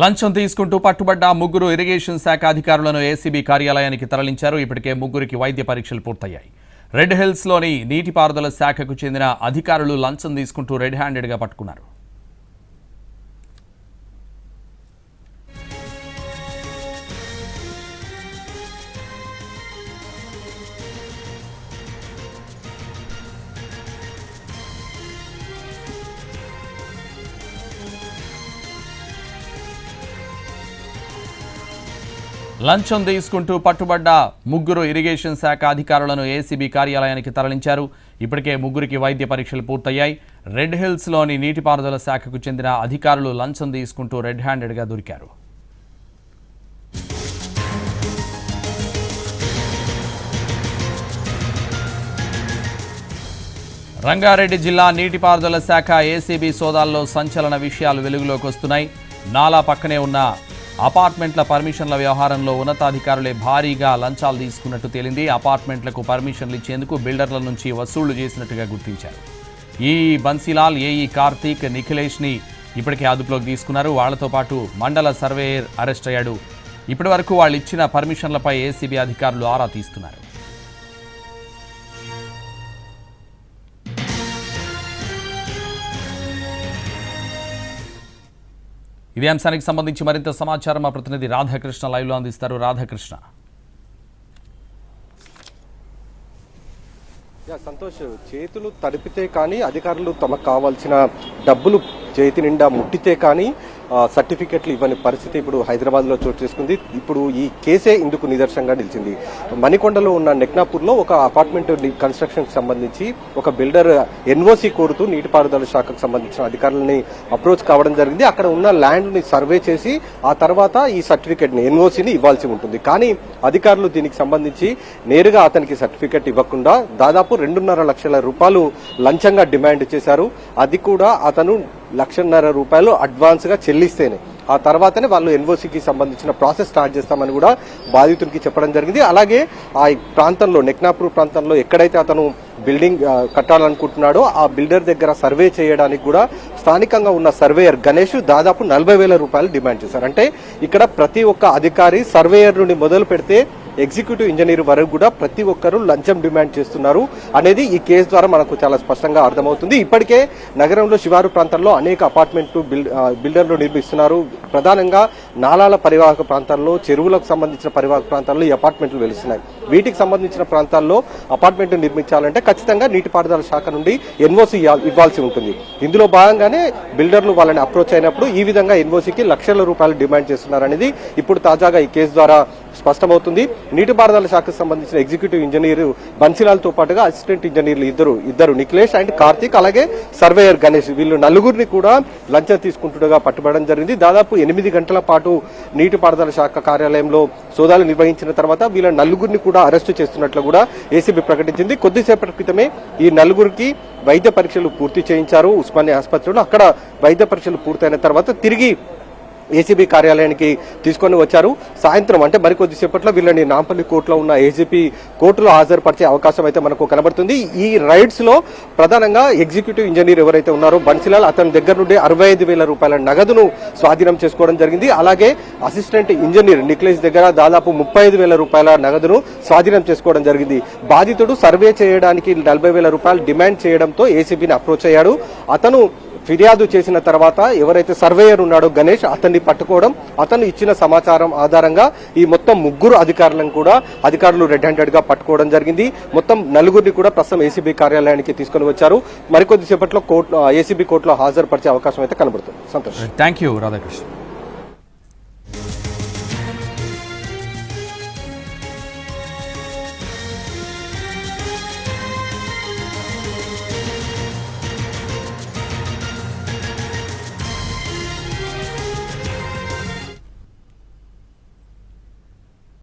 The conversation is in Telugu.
లంచం తీసుకుంటూ పట్టుబడ్డ ముగ్గురు ఇరిగేషన్ శాఖ అధికారులను ఏసీబీ కార్యాలయానికి తరలించారు. ఇప్పటికే ముగ్గురికి వైద్య పరీక్షలు పూర్తయ్యాయి. రెడ్ హిల్స్లోని నీటిపారుదల శాఖకు చెందిన అధికారులు లంచం తీసుకుంటూ రెడ్ హ్యాండెడ్గా పట్టుకున్నారు. లంచం తీసుకుంటూ పట్టుబడ్డ ముగ్గురు ఇరిగేషన్ శాఖ అధికారులను ఏసీబీ కార్యాలయానికి తరలించారు. ఇప్పటికే ముగ్గురికి వైద్య పరీక్షలు పూర్తయ్యాయి. రెడ్ హిల్స్లోని నీటిపారుదల శాఖకు చెందిన అధికారులు లంచం తీసుకుంటూ రెడ్ హ్యాండెడ్గా దొరికారు. రంగారెడ్డి జిల్లా నీటిపారుదల శాఖ ఏసీబీ సోదాల్లో సంచలన విషయాలు వెలుగులోకి వస్తున్నాయి. నాలా పక్కనే ఉన్న అపార్ట్మెంట్ల పర్మిషన్ల వ్యవహారంలో ఉన్నతాధికారులే భారీగా లంచాలు తీసుకున్నట్టు తేలింది. అపార్ట్మెంట్లకు పర్మిషన్లు ఇచ్చేందుకు బిల్డర్ల నుంచి వసూళ్ళు చేసినట్టుగా గుర్తించారు. ఈ బన్సీలాల్ ఏఈ కార్తీక్ నిఖిలేష్ని ఇప్పటికే అదుపులోకి తీసుకున్నారు. వాళ్ళతో పాటు మండల సర్వేయర్ అరెస్ట్ అయ్యాడు. ఇప్పటి వరకు వాళ్ళు ఇచ్చిన పర్మిషన్లపై ఏసీబీ అధికారులు ఆరా తీస్తున్నారు. ఇదే అంశానికి సంబంధించి మరింత సమాచారం మా ప్రతినిధి రాధాకృష్ణ లైవ్లో అందిస్తారు. రాధాకృష్ణ. యా, సంతోష్ చేతులు తడిపితే కానీ అధికారులు తమకు కావాల్సిన డబ్బులు చేతి నిండా ముట్టితే కానీ సర్టిఫికెట్లు ఇవ్వని పరిస్థితి ఇప్పుడు హైదరాబాద్లో చోటు చేసుకుంది. ఇప్పుడు ఈ కేసే ఇందుకు నిదర్శనంగా నిలిచింది. మణికొండలో ఉన్న నెక్నాపూర్ ఒక అపార్ట్మెంట్ కన్స్ట్రక్షన్కి సంబంధించి ఒక బిల్డర్ ఎన్ఓసి కోరుతూ నీటిపారుదల శాఖకు సంబంధించిన అధికారులని అప్రోచ్ కావడం జరిగింది. అక్కడ ఉన్న ల్యాండ్ని సర్వే చేసి ఆ తర్వాత ఈ సర్టిఫికెట్ని ఎన్ఓసిని ఇవ్వాల్సి ఉంటుంది. కానీ అధికారులు దీనికి సంబంధించి నేరుగా అతనికి సర్టిఫికెట్ ఇవ్వకుండా దాదాపు రెండున్నర లక్షల రూపాయలు లంచంగా డిమాండ్ చేశారు. అది కూడా అతను లక్షన్నర రూపాయలు అడ్వాన్స్గా చెల్లిస్తేనే. ఆ తర్వాతనే వాళ్ళు ఎన్ఓసికి సంబంధించిన ప్రాసెస్ స్టార్ట్ చేస్తామని కూడా బాధితుడికి చెప్పడం జరిగింది. అలాగే ఆ ప్రాంతంలో నెక్నాపూర్ ప్రాంతంలో ఎక్కడైతే అతను బిల్డింగ్ కట్టాలనుకుంటున్నాడో ఆ బిల్డర్ దగ్గర సర్వే చేయడానికి కూడా స్థానికంగా ఉన్న సర్వేయర్ గణేష్ దాదాపు నలభై వేల రూపాయలు డిమాండ్ చేశారు. అంటే ఇక్కడ ప్రతి ఒక్క అధికారి సర్వేయర్ నుండి మొదలు పెడితే ఎగ్జిక్యూటివ్ ఇంజనీర్ వరకు కూడా ప్రతి ఒక్కరూ లంచం డిమాండ్ చేస్తున్నారు అనేది ఈ కేసు ద్వారా మనకు చాలా స్పష్టంగా అర్థమవుతుంది. ఇప్పటికే నగరంలో శివారు ప్రాంతంలో అనేక అపార్ట్మెంట్ బిల్డర్లు నిర్మిస్తున్నారు. ప్రధానంగా నాలాల పరివాహక ప్రాంతాల్లో చెరువులకు సంబంధించిన పరివాహక ప్రాంతాల్లో ఈ అపార్ట్మెంట్లు వెలుస్తున్నాయి వీటికి సంబంధించిన ప్రాంతాల్లో అపార్ట్మెంట్ నిర్మించాలంటే ఖచ్చితంగా నీటిపారుదల శాఖ నుండి ఎన్ఓసి ఇవ్వాల్సి ఉంటుంది. ఇందులో భాగంగానే బిల్డర్లు వాళ్ళని అప్రోచ్ అయినప్పుడు ఈ విధంగా ఎన్ఓసికి లక్షల రూపాయలు డిమాండ్ చేస్తున్నారనేది ఇప్పుడు తాజాగా ఈ కేసు ద్వారా స్పష్టమవుతుంది. నీటిపారుదల శాఖకు సంబంధించిన ఎగ్జిక్యూటివ్ ఇంజనీర్ బన్సిలాల్తో పాటుగా అసిస్టెంట్ ఇంజనీర్లు ఇద్దరు ఇద్దరు నిఖిలేష్ అండ్ కార్తీక్ అలాగే సర్వేయర్ గణేష్. వీళ్ళు నలుగురిని కూడా లంచం తీసుకుంటుండగా పట్టుబడడం జరిగింది. దాదాపు ఎనిమిది గంటల పాటు నీటిపారుదల శాఖ కార్యాలయంలో సోదాలు నిర్వహించిన తర్వాత వీళ్ళ నలుగురిని కూడా అరెస్టు చేస్తున్నట్లు కూడా ఏసీబీ ప్రకటించింది. కొద్దిసేపటి క్రితమే ఈ నలుగురికి వైద్య పరీక్షలు పూర్తి చేయించారు. ఉస్మానియా ఆసుపత్రిలో అక్కడ వైద్య పరీక్షలు పూర్తయిన తర్వాత తిరిగి ఏసీబీ కార్యాలయానికి తీసుకొని వచ్చారు. సాయంత్రం అంటే మరికొద్ది సేపట్లో వీళ్ళని నాంపల్లి కోర్టులో ఉన్న ఏసీపీ కోర్టులో హాజరుపరిచే అవకాశం అయితే మనకు కనబడుతుంది. ఈ రైడ్స్లో ప్రధానంగా ఎగ్జిక్యూటివ్ ఇంజనీర్ ఎవరైతే ఉన్నారో బన్సిలాల్ అతని దగ్గర నుండి అరవై ఐదు వేల రూపాయల నగదును స్వాధీనం చేసుకోవడం జరిగింది. అలాగే అసిస్టెంట్ ఇంజనీర్ నిక్లేష్ దగ్గర దాదాపు ముప్పై ఐదు వేల రూపాయల నగదును స్వాధీనం చేసుకోవడం జరిగింది. బాధితుడు సర్వే చేయడానికి నలభై వేల రూపాయలు డిమాండ్ చేయడంతో ఏసీబీని అప్రోచ్ అయ్యాడు. అతను ఫిర్యాదు చేసిన తర్వాత ఎవరైతే సర్వేయర్ ఉన్నాడో గణేష్ అతన్ని పట్టుకోవడం అతను ఇచ్చిన సమాచారం ఆధారంగా ఈ మొత్తం ముగ్గురు అధికారులను కూడా అధికారులు రెడ్ హ్యాండెడ్గా పట్టుకోవడం జరిగింది. మొత్తం నలుగురిని కూడా ప్రస్తుతం ఏసీబీ కార్యాలయానికి తీసుకొని వచ్చారు. మరికొద్దిసేపట్లో కోర్టు ఏసీబీ కోర్టులో హాజరుపరిచే అవకాశం అయితే కనబడుతుంది. సంతోష్. Thank you Radhakrishna